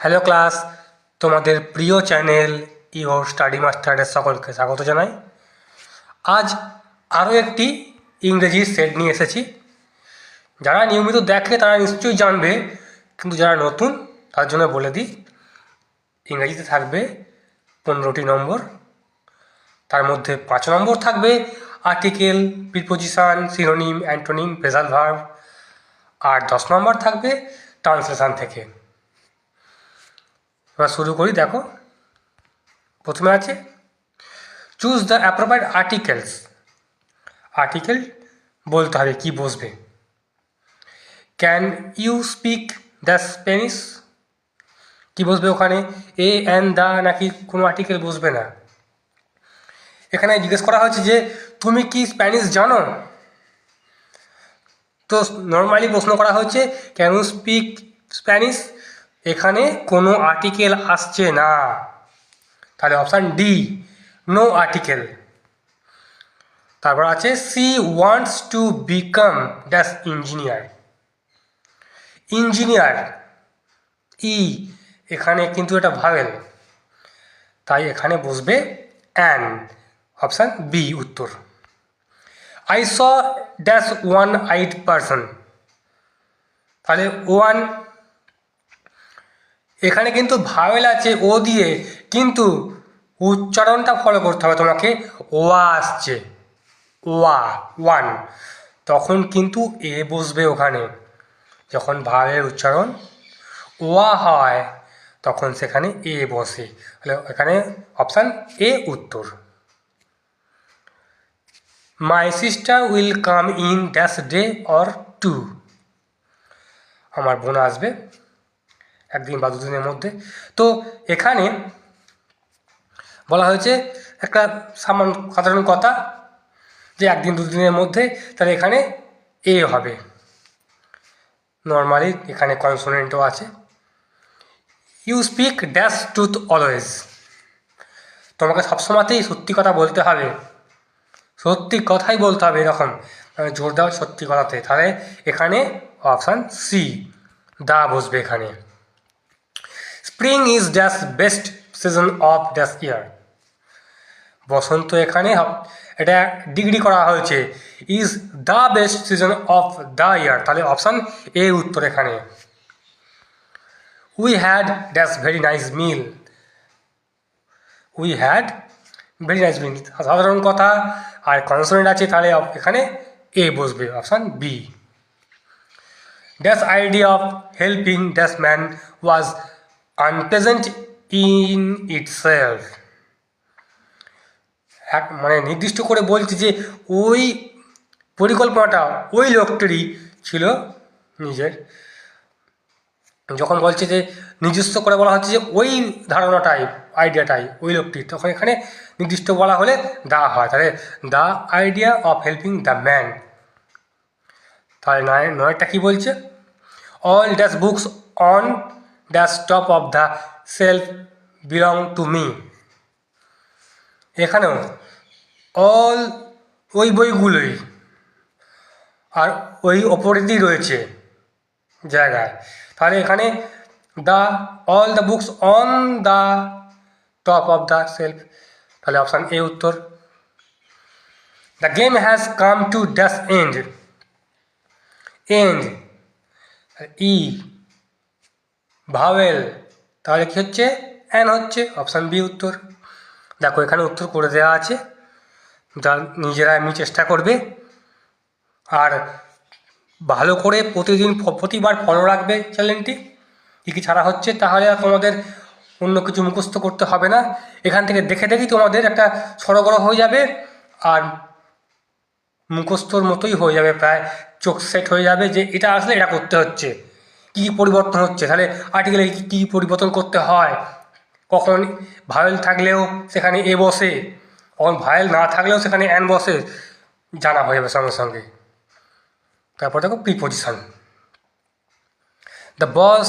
Hello class তোমাদের প্রিয় channel your study মাস্টারের সকলকে স্বাগত জানাই। আজ আরও একটি ইংরেজির সেট নিয়ে এসেছি। যারা নিয়মিত দেখে তারা নিশ্চয়ই জানবে, কিন্তু যারা নতুন, তার জন্য বলে দিই, ইংরেজিতে থাকবে পনেরোটি নম্বর। তার মধ্যে পাঁচ নম্বর থাকবে article preposition synonym antonym phrasal verb আর দশ নম্বর থাকবে ট্রান্সলেশন থেকে। এবার শুরু করি, দেখো। প্রথমে আছে choose the appropriate articles article বলতে হবে, কি বসবে? Can you speak the Spanish কি বসবে ওখানে? এ অ্যান দা নাকি কোনো আর্টিকেল বসবে না? এখানে জিজ্ঞেস করা হয়েছে যে, তুমি কি স্প্যানিশ জানো? তো নর্মালি প্রশ্ন করা হচ্ছে ক্যান ইউ স্পিক স্প্যানিশ এখানে কোনো আর্টিকেল আসছে না। তাহলে অপশান ডি নো আর্টিকেল তারপর আছে she wants to become dash engineer engineer E এখানে কিন্তু এটা ভাবেল তাই এখানে বসবে অ্যান অপশান বি উত্তর। I saw dash one eyed person তাহলে ওয়ান এখানে কিন্তু ভাওয়েল আছে, ও দিয়ে, কিন্তু উচ্চারণটা ফলো করতে হবে। তোমাকে ওয়া আসছে, ওয়া, ওয়ান। তখন কিন্তু এ বসবে ওখানে। যখন ভাওয়ের উচ্চারণ ওয়া হয়, তখন সেখানে এ বসে। তাহলে এখানে অপশান এ উত্তর। My sister will come in dash day or two আমার বোন আসবে একদিন বা দুদিনের মধ্যে। তো এখানে বলা হয়েছে একটা সামান্য সাধারণ কথা যে একদিন দুদিনের মধ্যে তাহলে এখানে এ হবে। নর্মালি এখানে কনসোনেন্টও আছে। ইউ স্পিক ড্যাশ টুথ অলওয়েজ তোমাকে সবসময়তেই সত্যি কথা বলতে হবে। সত্যি কথাই বলতে হবে এরকম। মানে জোর দেওয়া সত্যি কথাতে। তাহলে এখানে অপশান সি দা বসবে এখানে। Spring is dash best season of dash year বসন্ত এখানে এটা ডিগ্রি করা হয়েছে। Is the best season of the year তাহলে অপশান এ উত্তর এখানে। We had dash very nice meal we had very nice meal সাধারণ কথা, আর কনসোনেন্ট আছে, তাহলে এখানে এ বসবে option B dash idea of helping dash man was unpresent in itself এক মানে নির্দিষ্ট করে বলছে যে ওই পরিকল্পনাটা, ওই লোকটিরই ছিল নিজের। যখন বলছে যে নিজস্ব করে বলা হচ্ছে যে ওই ধারণাটাই আইডিয়াটাই ওই লোকটির, তখন এখানে নির্দিষ্ট বলা হলে দা হয়। তাহলে the idea of helping the man তাহলে নয়, নয়টা কী বলছে? All dash books on dash top of the shelf belong to me এখানেও অল ওই বইগুলোই আর ওই ওপরেতেই রয়েছে জায়গায়। তাহলে এখানে the all the books on the top of the shelf তাহলে অপশান এ উত্তর। The game has come to dash end end E vowel. তাহলে কি হচ্ছে? অ্যান হচ্ছে, অপশান বি উত্তর। দেখো, এখানে উত্তর করে দেওয়া আছে। যা নিজেরা এমনি চেষ্টা করবে। আর ভালো করে প্রতিদিন প্রতিবার ফলো রাখবে চ্যানেলটি কী কী ছাড়া হচ্ছে, তাহলে আর তোমাদের অন্য কিছু মুখস্থ করতে হবে না। এখান থেকে দেখে দেখি তোমাদের একটা সরগরম হয়ে যাবে। আর মুখস্থর মতোই হয়ে যাবে, প্রায় চোখ সেট হয়ে যাবে যে এটা আসলে এটা করতে হচ্ছে। কী পরিবর্তন হচ্ছে? তাহলে আর্টিকেলে কী কী পরিবর্তন করতে হয়? কখন ভায়েল থাকলেও সেখানে এ বসে, কখন ভায়েল না থাকলেও সেখানে অ্যান বসে, জানা হয়ে যাবে সঙ্গে সঙ্গে। তারপর দেখো preposition the boss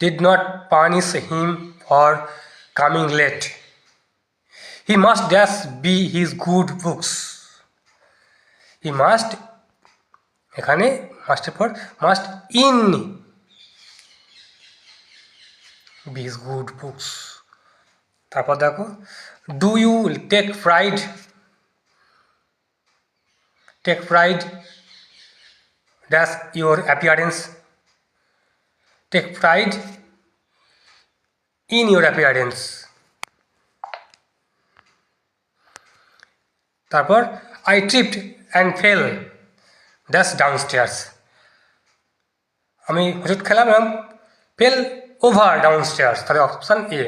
did not punish him for coming late he must dash be his good books he must এখানে মাস্টের পর must in be is good books তারপর দেখো do you take pride take pride dash your appearance take pride in your appearance তারপর I tripped and fell dash down stairs আমি হোঁচট খেলাম এবং ফেল ওভার ডাউন স্টেয়ার্স তাহলে option A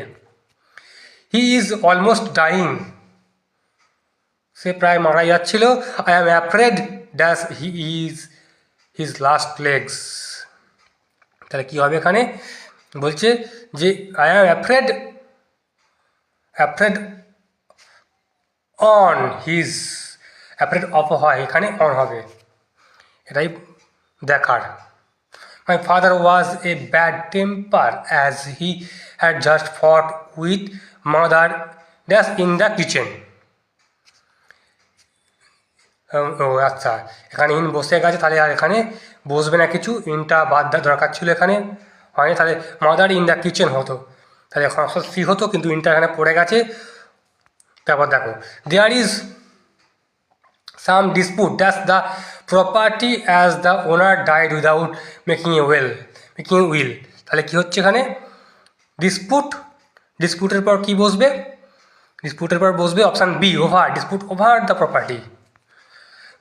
he is almost dying সে প্রায় মারা যাচ্ছিল। I am afraid dash he is his last legs তাহলে কী হবে এখানে? বলছে যে I am afraid afraid on his afraid of হয়। এখানে অন হবে। এটাই দেখার। My father was a bad temper as he had just fought with mother dash in the kitchen ও আচ্ছা। এখানে ইন বসে গেছে, তাহলে আর এখানে বসবে না কিছু। ইনটা বাদ দেওয়া দরকার ছিল এখানে। হয়নি, তাহলে মাদার ইন দ্য কিচেন হতো। তাহলে এখন সি হতো, কিন্তু ইনটা এখানে পড়ে গেছে। তারপর দেখো there is some dispute that's the property as the owner died without making a well making a will তাহলে কী হচ্ছে এখানে? ডিসপুট ডিসপুটের পর কী বসবে? ডিসপুটের পর বসবে option B over dispute over the property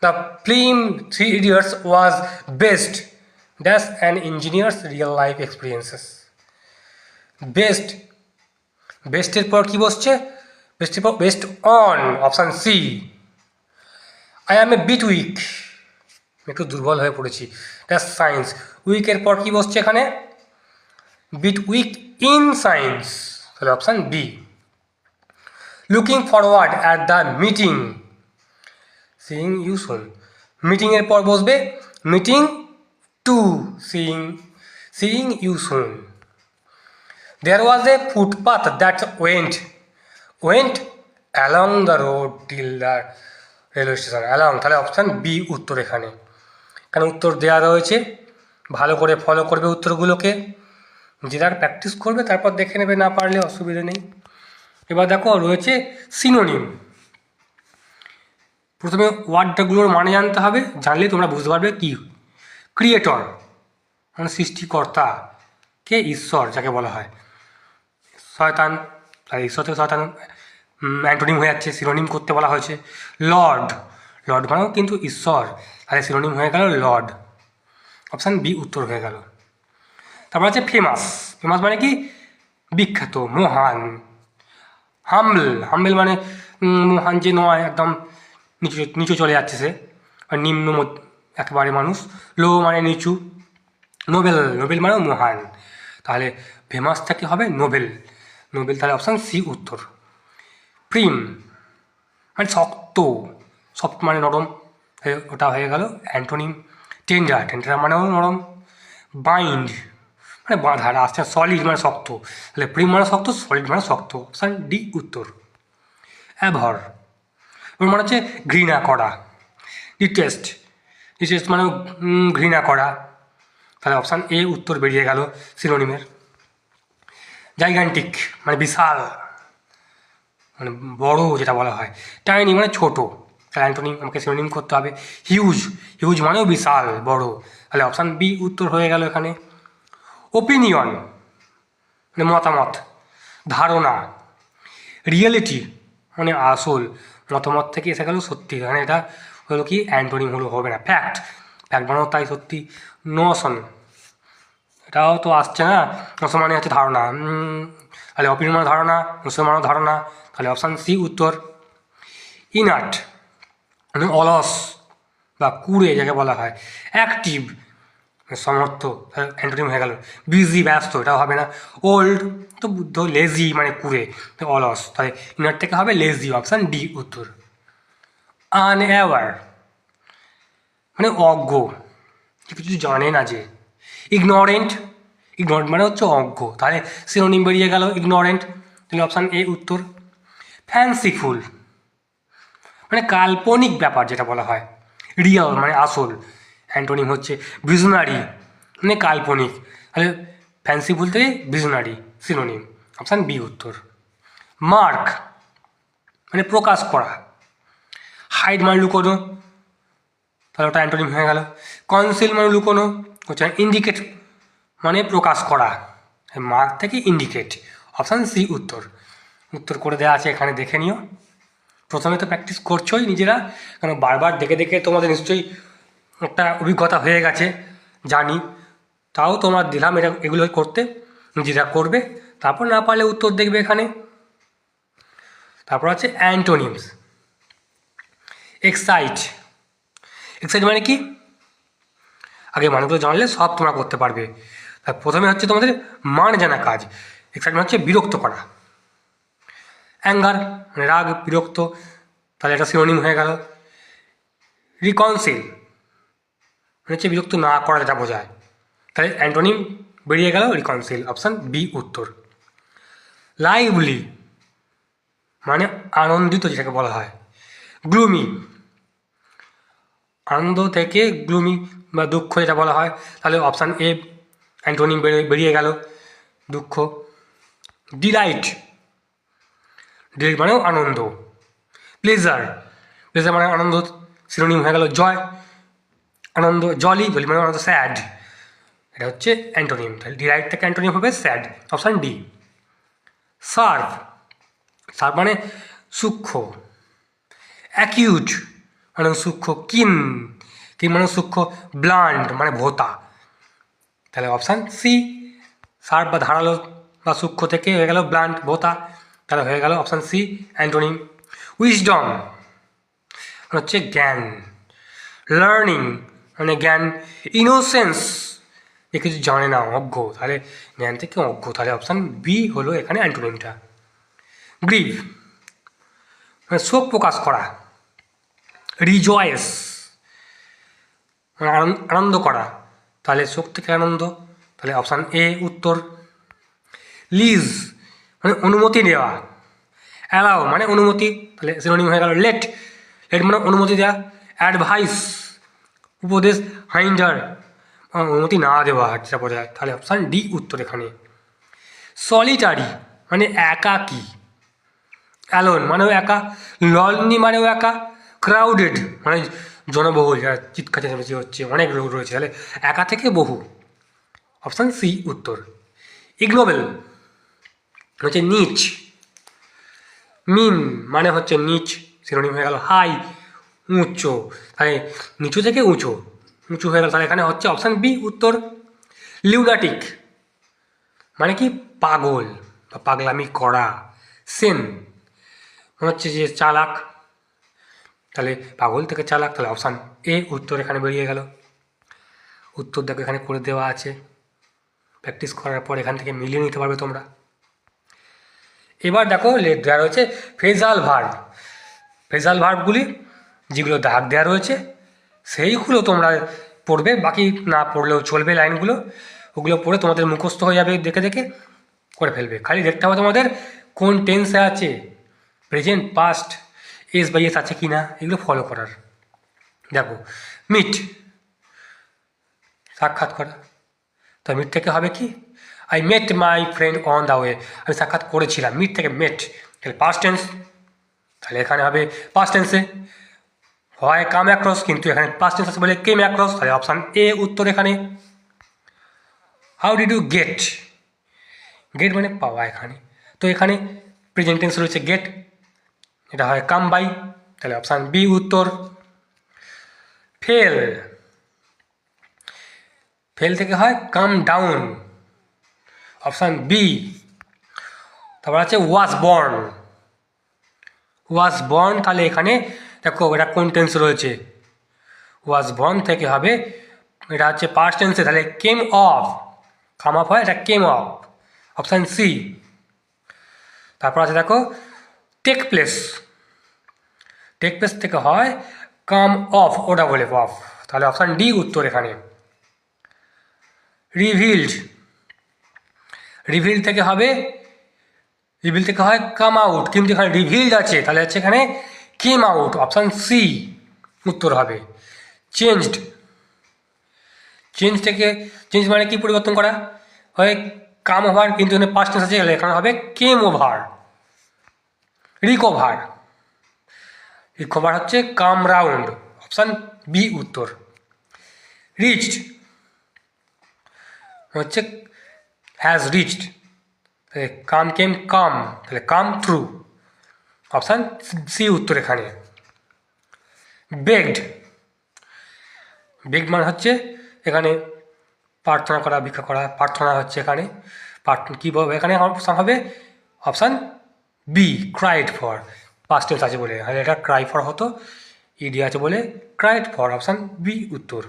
the film three idiots was best dash an engineers real life experiences best বেস্টের পর কী বসছে? বেস্টের পর best on option C I am a bit weak একটু দুর্বল হয়ে পড়েছি। That's science. উইকের পর কী বসছে এখানে? Bit weak in science. তাহলে option B. Looking forward at the meeting. Seeing you soon. মিটিংয়ের পর বসবে meeting to. Seeing seeing you soon. There was a footpath that went went along the road till the railway station along তাহলে option B উত্তর এখানে। এখানে উত্তর দেওয়া রয়েছে। ভালো করে ফলো করবে উত্তরগুলোকে। যেটা প্র্যাকটিস করবে, তারপর দেখে নেবে, না পারলে অসুবিধা নেই। এবার দেখো, রয়েছে সিনোনিম প্রথমে ওয়ার্ডটাগুলোর মানে জানতে হবে, জানলে তোমরা বুঝতে পারবে কি। ক্রিয়েটর মানে সৃষ্টিকর্তা। কে? ঈশ্বর, যাকে বলা হয়। শয়তান ঈশ্বর থেকে শয়তান অ্যান্টোনিম হয়ে যাচ্ছে সিনোনিম করতে বলা হয়েছে। লর্ড লর্ড মানেও কিন্তু ঈশ্বর তাহলে সিনোনিম হয়ে গেল লর্ড। অপশান বি উত্তর হয়ে গেল। তারপর আছে ফেমাস। ফেমাস মানে কি? বিখ্যাত, মহান, হাম্বল। হাম্বল মানে মহান যে নয়, একদম নিচু নিচু চলে যাচ্ছে সে আর নিম্ন একেবারে মানুষ। লো মানে নিচু, নোবেল। নোবেল মানেও মহান। তাহলে ফেমাস থেকে হবে? নোবেল। নোবেল তাহলে অপশান সি উত্তর। প্রিম মানে শক্ত। সফট মানে নরম হয়ে- ওটা হয়ে গেল। অ্যান্টোনিম টেন্ডার টেন্ডার মানেও নরম। বাইন্ড মানে বাঁধা আস্তে সলিড মানে শক্ত। তাহলে প্রিম মানে শক্ত সলিড মানে শক্ত। অপশান ডি, উত্তর। অ্যাভর এবার মানে হচ্ছে ঘৃণা করা। ডিটেস্ট ডিটেস্ট মানে ঘৃণা করা। তাহলে অপশান এ, উত্তর বেরিয়ে গেল সিনোনিমের। জাইগান্টিক মানে বিশাল মানে বড় যেটা বলা হয়। টাইনি মানে ছোট। অ্যান্টোনিম আমাকে সিনোনিম করতে হবে। হিউজ হিউজ মানেও বিশাল, বড়। তাহলে অপশান বি উত্তর হয়ে গেল এখানে। ওপিনিয়ন মানে মতামত, ধারণা রিয়েলিটি মানে আসল। মতামত থেকে এসে গেল সত্যি। মানে এটা হলো কি অ্যান্টোনিম হলো, হবে না। ফ্যাক্ট ফ্যাক্ট মানেও তাই সত্যি। নোশন এটাও তো আসছে না। নোশন মানে হচ্ছে ধারণা। তাহলে অপিনিয়ন ধারণা নোশন মানে ধারণা। তাহলে অপশান সি উত্তর। ইনার্ট মানে অলস বা কুড়ে যাকে বলা হয়। অ্যাক্টিভ সমর্থ অ্যান্টোনিম হয়ে গেল। বিজি ব্যস্ত, এটাও হবে না। ওল্ড তো বুদ্ধ লেজি মানে কুড়ে, তো অলস। তাহলে ইনার থেকে হবে লেজি অপশান ডি উত্তর। আনঅ্যাওয়ার মানে অজ্ঞ। কিছু জানে না যে। ইগনোরেন্ট ইগনোরেন্ট মানে হচ্ছে অজ্ঞ। তাহলে সিনোনিম বেরিয়ে গেল ইগনোরেন্ট তাহলে অপশান এ উত্তর। ফ্যান্সিফুল মানে কাল্পনিক ব্যাপার যেটা বলা হয়। রিয়াল মানে আসল। অ্যান্টোনিম হচ্ছে ভিজনারি মানে কাল্পনিক। তাহলে ফ্যান্সি বলতে ভিজনারি সিনোনিম অপশান বি উত্তর। মার্ক মানে প্রকাশ করা। হাইড মানে লুকোনো। তাহলে ওটা অ্যান্টোনিম হয়ে গেল। কনসিল মানে লুকোনো। হচ্ছে ইন্ডিকেট মানে প্রকাশ করা। মার্ক থেকে ইন্ডিকেট অপশান সি উত্তর। উত্তর করে দেওয়া আছে, এখানে দেখে নিও। প্রথমে তো প্র্যাকটিস করছোই নিজেরা, কারণ বারবার দেখে দেখে তোমাদের নিশ্চয়ই একটা অভিজ্ঞতা হয়ে গেছে, জানি। তাও তোমার দিলাম এটা, এগুলো করতে, নিজেরা করবে, তারপর না পারলে উত্তর দেখবে এখানে। তারপর আছে অ্যান্টোনিমস এক্সাইট এক্সাইট মানে কি? আগে মানেগুলো জানলে সব তোমরা করতে পারবে। তার প্রথমে হচ্ছে তোমাদের মান জানা কাজ। এক্সাইট মানে হচ্ছে বিরক্ত করা। অ্যাঙ্গার মানে রাগ, বিরক্ত, তাহলে এটা সিনোনিম হয়ে গেল। রিকনসিল মানে হচ্ছে বিরক্ত না করা যেটা বোঝায়। তাহলে অ্যান্টোনিম বেরিয়ে গেল রিকনসিল অপশান বি উত্তর। লাইভলি মানে আনন্দিত যেটাকে বলা হয়। গ্লুমি আনন্দ থেকে গ্লুমি বা দুঃখ যেটা বলা হয়, তাহলে অপশান এ অ্যান্টোনিম বেরিয়ে গেল, দুঃখ। ডিলাইট ডিলাইট মানেও আনন্দ। প্লেজার প্লেজার মানে আনন্দ সিনোনিম হয়ে গেল জয়। আনন্দ জলি জলি মানে আনন্দ স্যাড এটা হচ্ছে অ্যান্টোনিম তাহলে ডিলাইট থেকে অ্যান্টোনিম হবে sad option D serve serve মানে সূক্ষ্ম। অ্যাকিউট মানে সূক্ষ্ম কিন কিন মানে সূক্ষ্ম ব্লান্ড মানে ভোতা। তাহলে অপশান সি সার্ভ বা ধারালো বা সূক্ষ্ম থেকে হয়ে গেল ব্লান্ট ভোতা। তাহলে হয়ে গেল অপশান সি অ্যান্টোনিম উইজডম মানে হচ্ছে জ্ঞান লার্নিং মানে জ্ঞান ইনোসেন্স এ কিছু জানে না, অজ্ঞ, তাহলে জ্ঞান থেকে অজ্ঞ, তাহলে অপশান বি হলো এখানে অ্যান্টোনিমটা গ্রিভ মানে শোক প্রকাশ করা রিজয়েস মানে আনন্দ আনন্দ করা, তাহলে শোক থেকে আনন্দ, তাহলে অপশান এ উত্তর লিজ মানে অনুমতি দেওয়া। অ্যালাও মানে অনুমতি, তাহলে সিনোনিম হয়ে গেল লেট লেট মানে অনুমতি দেওয়া অ্যাডভাইস উপদেশ হাইন্ডার অনুমতি না দেওয়া, যেটা বোঝা যায়। তাহলে অপশান ডি উত্তর এখানে। সলিটারি মানে একাকী। অ্যালোন মানেও একা। লনলি মানেও একা। ক্রাউডেড মানে জনবহুল, যারা চিৎকার চেঁচামেচি হচ্ছে, অনেক লোক রয়েছে। তাহলে একা থেকে বহু। অপশান সি উত্তর। ইগনোবেল হচ্ছে নিচ। মিন মানে হচ্ছে নিচ, সিনোনিম হয়ে গেল হাই, উঁচু। তাহলে নিচু থেকে উঁচু উঁচু হয়ে গেল। তাহলে এখানে হচ্ছে অপশান বি, উত্তর লিউনাটিক মানে কি? পাগল বা পাগলামি করা সেন মনে হচ্ছে যে চালাক। তাহলে পাগল থেকে চালাক, তাহলে অপশান এ, উত্তর এখানে বেরিয়ে গেল। উত্তর দেখো এখানে করে দেওয়া আছে। প্র্যাকটিস করার পর এখান থেকে মিলিয়ে নিতে পারবে তোমরা। এবার দেখো দেওয়া রয়েছে ফেজাল ভার্ব। ফেজাল ভার্বগুলি যেগুলো দাগ দেওয়া রয়েছে, সেইগুলো তোমরা পড়বে, বাকি না পড়লেও চলবে লাইনগুলো, ওগুলো পড়ে তোমাদের মুখস্থ হয়ে যাবে দেখে দেখে করে ফেলবে। খালি দেখতে হবে তোমাদের কোন টেন্সে আছে, প্রেজেন্ট, পাস্ট, এস বাই এস আছে কি না এগুলো ফলো করার। দেখো, মিট, সাক্ষাৎ করা। তো মিট থেকে হবে কি? I met my friend on the way আমি সাক্ষাৎ করেছিলাম। মিট থেকে মেট তাহলে পাস্ট টেন্স তাহলে এখানে হবে পাস্ট টেন্সে হয় কাম অ্যাক্রস কিন্তু এখানে পাস্ট টেন্স আছে বলে কেম অ্যাক্রস তাহলে অপশান এ উত্তর এখানে। How did you get get মানে পাওয়া এখানে। তো এখানে প্রেজেন্ট টেন্স রয়েছে গেট এটা হয় কাম বাই তাহলে অপশান বি উত্তর। ফেল ফেল থেকে হয় কাম ডাউন অপশান বি। তারপর আছে ওয়াজ বর্ন ওয়াজ বর্ন তাহলে এখানে দেখো এটা কোন টেন্স রয়েছে? ওয়াজ বর্ন থেকে হবে, এটা হচ্ছে পাস্ট টেন্সে তাহলে কেম অফ কাম অফ হয়, এটা কেম অফ অপশান সি তারপর আছে দেখো টেক প্লেস টেক প্লেস থেকে হয় কাম অফ ওটা বলে অফ তাহলে অপশান ডি উত্তর এখানে। রিভিল্ড রিভিল থেকে হবে। রিভিল থেকে হয় কাম আউট কিন্তু এখানে রিভিল্ড আছে তাহলে হচ্ছে এখানে কেম আউট অপশান সি উত্তর হবে। চেঞ্জড চেঞ্জ থেকে চেঞ্জ মানে কি পরিবর্তন করা? হয় কাম ওভার কিন্তু এখানে পাঁচ টেন্স আছে এখানে হবে কেম ওভার রিকভার রিকভার হচ্ছে কাম রাউন্ড অপশান বি উত্তর। রিচড হচ্ছে has reached come came come তাহলে কাম থ্রু অপশান সি উত্তর এখানে। বেগড বেগড মানে হচ্ছে এখানে প্রার্থনা করা, ভিক্ষা করা, প্রার্থনা হচ্ছে এখানে। কী বলব? এখানে অপশান হবে option B cried for past tense আছে বলে। আর এটা ক্রাই ফর হতো। ইডি আছে বলে। ক্রাইড ফর অপশান বি উত্তর।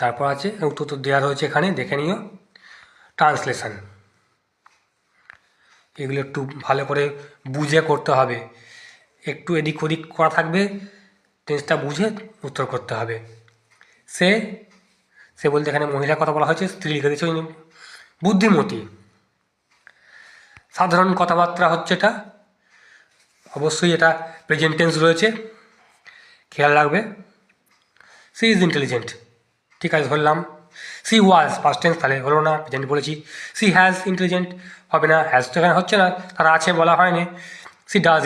তারপর আছে উত্তর তো দেওয়া রয়েছে এখানে, দেখে নিও। ট্রান্সলেশন এগুলো একটু ভালো করে বুঝে করতে হবে। একটু এদিক ওদিক করা থাকবে টেন্সটা বুঝে উত্তর করতে হবে। সে সে বলতে এখানে মহিলার কথা বলা হয়েছে, স্ত্রী লিখে দিয়েছে বুদ্ধিমতী। সাধারণ কথাবার্তা হচ্ছে এটা। অবশ্যই এটা প্রেজেন্ট টেন্স রয়েছে। খেয়াল রাখবে। সি ইজ ইন্টেলিজেন্ট ঠিক আছে, ধরলাম। সি ওয়াজ ফার্স্ট টেন্স তাহলে হলো না প্রেজেন্ট বলেছি। সি হ্যাজ ইন্টেলিজেন্ট হবে না হ্যাজ তো এখানে হচ্ছে না, তারা আছে বলা হয়নি। সি ডাজ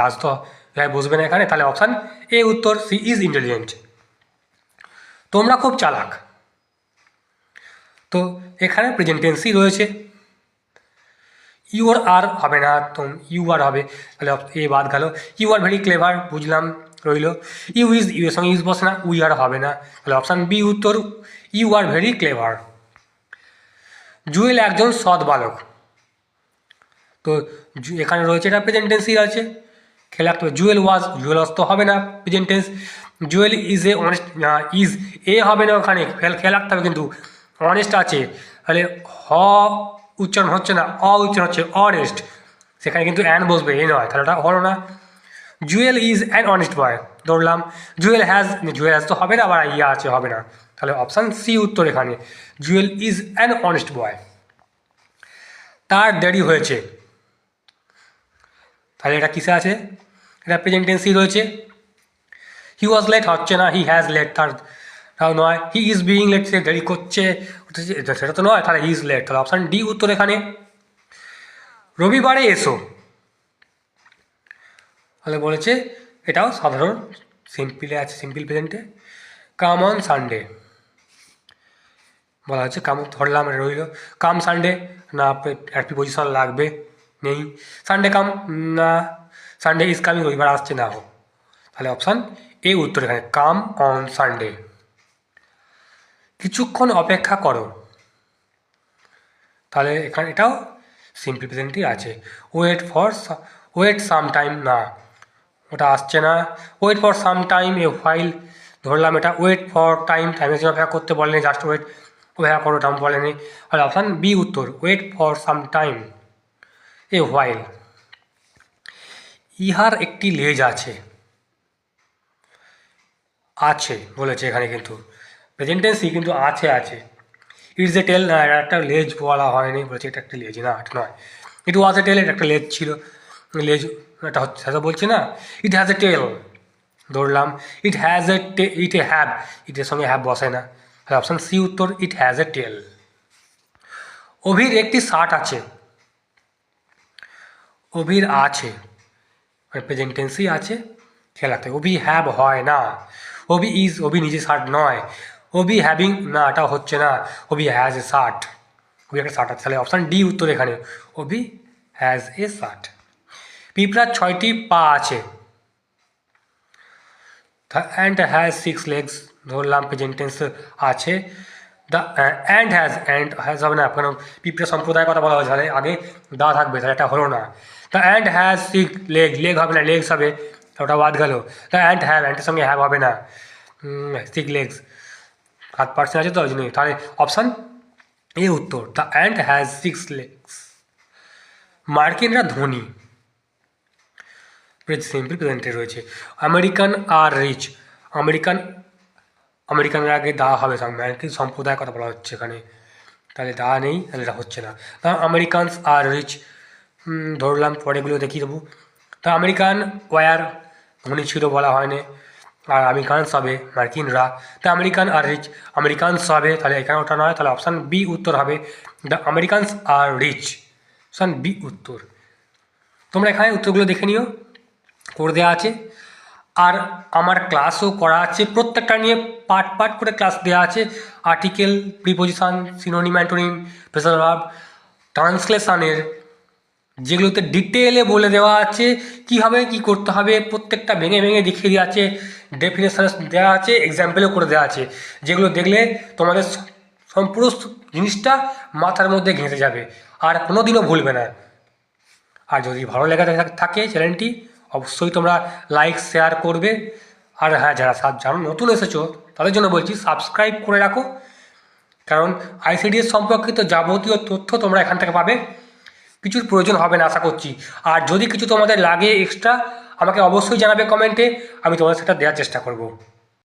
ডাজ তো বসবে না এখানে, তাহলে অপশান এ উত্তর সি ইজ ইন্টেলিজেন্ট তোমরা খুব চালাক। তো এখানে প্রেজেন্ট টেন্সই রয়েছে ইউর আর হবে না, তো ইউ আর হবে। তাহলে এ বাদ গেল। ইউ আর ভেরি ক্লেভার বুঝলাম। রইল। ইউ ইজ, ইউ এর সঙ্গে ইউজ বসে না উই আর হবে না। তাহলে অপশান বি উত্তর you are very clever Jewel একজন সৎ বালক। তো এখানে রয়েছে এটা প্রেজেন্ট টেন্সই আছে। খেয়াল রাখতে হবে জুয়েল ওয়াজ জুয়েল ওয়াজ তো হবে না present tense Jewel is a honest is a হবে না ওখানে। খেয়াল রাখতে হবে কিন্তু অনেস্ট আছে। তাহলে হ উচ্চারণ হচ্ছে না, অ উচ্চারণ হচ্ছে অনেস্ট সেখানে কিন্তু অ্যান বসবে, এ নয়। তাহলে ওটা হলো না। Jewel is an honest boy ধরলাম জুয়েল হ্যাজ জুয়েল হ্যাজ তো হবে না, আবার ইয়া আছে, হবে না। তাহলে অপশান সি উত্তর এখানে। Jewel is an honest boy তার দেরি হয়েছে। তাহলে এটা কিসে আছে? এটা প্রেজেন্ট টেন্সই রয়েছে। হি ওয়াজ লেট হচ্ছে না হি হ্যাজ লেট তার তাও নয়। হি ইজ বিইং লেট সে দেরি করছে সেটা তো নয়, তাহলে হি ইজ লেট তাহলে অপশান ডি উত্তর এখানে। রবিবারে এসো। তাহলে বলেছে, এটাও সাধারণ সিম্পলে আছে সিম্পল প্রেজেন্টে কাম অন সানডে বলা হচ্ছে কাম ধরলাম রইল। কাম সানডে না অ্যাপি পজিশন লাগবে, নেই। সানডে কাম না সানডে ইজ কামিং রবিবার আসছে, না, হোক। তাহলে অপশান এ উত্তর এখানে কাম অন সানডে কিছুক্ষণ অপেক্ষা করো। তাহলে এখানে এটাও সিম্পল প্রেজেন্টই আছে। Wait for wait some time না। ওটা আসছে না। Wait for some time a while ধরলাম এটা। ওয়েট ফর টাইম টাইমের জন্য অপেক্ষা করতে বলেনি জাস্ট ওয়েট অপেক্ষা করো টাইম বলেনি। আর অপশান বি উত্তর wait for some time a while ইহার একটি লেজ আছে। আছে বলেছে এখানে কিন্তু। প্রেজেন্টেন্সি কিন্তু আছে আছে। ইটস এ টেল একটা লেজ বলা হয়নি, বলেছে এটা একটা লেজ, না, এটা নয়। ইট ওয়াজ এ টেল এটা একটা লেজ ছিল। লেজ এটা হচ্ছে, সেটা বলছে না? ইট হ্যাজ এ টেল ধরলাম। ইট হ্যাজ এ টে ইট এ হ্যাভ ইটের সঙ্গে হ্যাভ বসে না। তাহলে অপশান সি উত্তর ইট হ্যাজ এ টেল অভির একটি শার্ট আছে। অভির আছে। প্রেজেন্ট টেন্সই আছে খেলাতে অভি হ্যাভ হয় না। অভি ইজ অভি নিজে শার্ট নয়। অভি হ্যাভিং না, এটা হচ্ছে না। Abhi has a shirt Abhi একটা শার্ট আছে। তাহলে অপশান ডি উত্তর এখানে। অভি হ্যাজ এ শার্ট পিঁপড়ার ছয়টি পা আছে। অ্যান্ড হ্যাজ সিক্স লেগস ধরলাম প্রেজেন্ট টেন্স আছে। The ant has ant has হবে না কারণ পিঁপড়া সম্প্রদায়ের কথা বলা হয়েছে, তাহলে আগে দা থাকবে, তাহলে এটা হলো না। The ant has six leg leg হবে না লেগস হবে ওটা বাদ গেল। দ্য অ্যান্ড হ্যাভ অ্যান্ডের সঙ্গে হ্যাভ হবে না। সিক্স লেগস হাত পার্সেন্ট আছে তো, ওই জন্যই। তাহলে অপশান এ উত্তর the ant has six legs মার্কিনরা ধনী। সিম্পল প্রেজেন্টে রয়েছে। আমেরিকান আর রিচ আমেরিকান আমেরিকানের আগে দা হবে আমেরিকান সম্প্রদায়ের কথা বলা হচ্ছে এখানে। তাহলে দা নেই, তাহলে এটা হচ্ছে না। তা আমেরিকানস আর রিচ ধরলাম পরেগুলো দেখিয়ে দেবো। তা আমেরিকান ওয়ার ধনী ছিল বলা হয়নি আর আমেরিকানস হবে, মার্কিনরা। The American are rich Americans হবে, তাহলে এখানে ওটা নয়, তাহলে অপশান বি উত্তর হবে। The Americans are rich option B উত্তর। তোমরা এখানে উত্তরগুলো দেখে নিও। করে দেওয়া আছে। আর আমার ক্লাসও করা আছে। প্রত্যেকটা নিয়ে পার্ট পার্ট করে ক্লাস দেওয়া আছে। Article preposition synonym antonym phrasal verb ট্রান্সলেশনের যেগুলোতে ডিটেলে বলে দেওয়া আছে কীভাবে কী করতে হবে, প্রত্যেকটা ভেঙে ভেঙে দেখিয়ে দেওয়া আছে। ডেফিনেশন দেওয়া আছে এক্সাম্পলও করে দেওয়া আছে। যেগুলো দেখলে তোমাদের সম্পূর্ণ জিনিসটা মাথার মধ্যে ঘেঁটে যাবে। আর কোনো দিনও ভুলবে না। আর যদি ভালো লেগে থাকে চ্যানেলটি অবশ্যই তোমরা লাইক শেয়ার করবে। আর হ্যাঁ যারা সাব- যারা নতুন এসেছ, তাদের জন্য বলছি সাবস্ক্রাইব করে রাখো। কারণ আইসিডিএস সম্পর্কিত যাবতীয় তথ্য তোমরা এখান থেকে পাবে। কিছুর প্রয়োজন হবে না, আশা করছি। আর যদি কিছু তোমাদের লাগে এক্সট্রা আমাকে অবশ্যই জানাবে কমেন্টে আমি তোমাদের সেটা দেওয়ার চেষ্টা করব।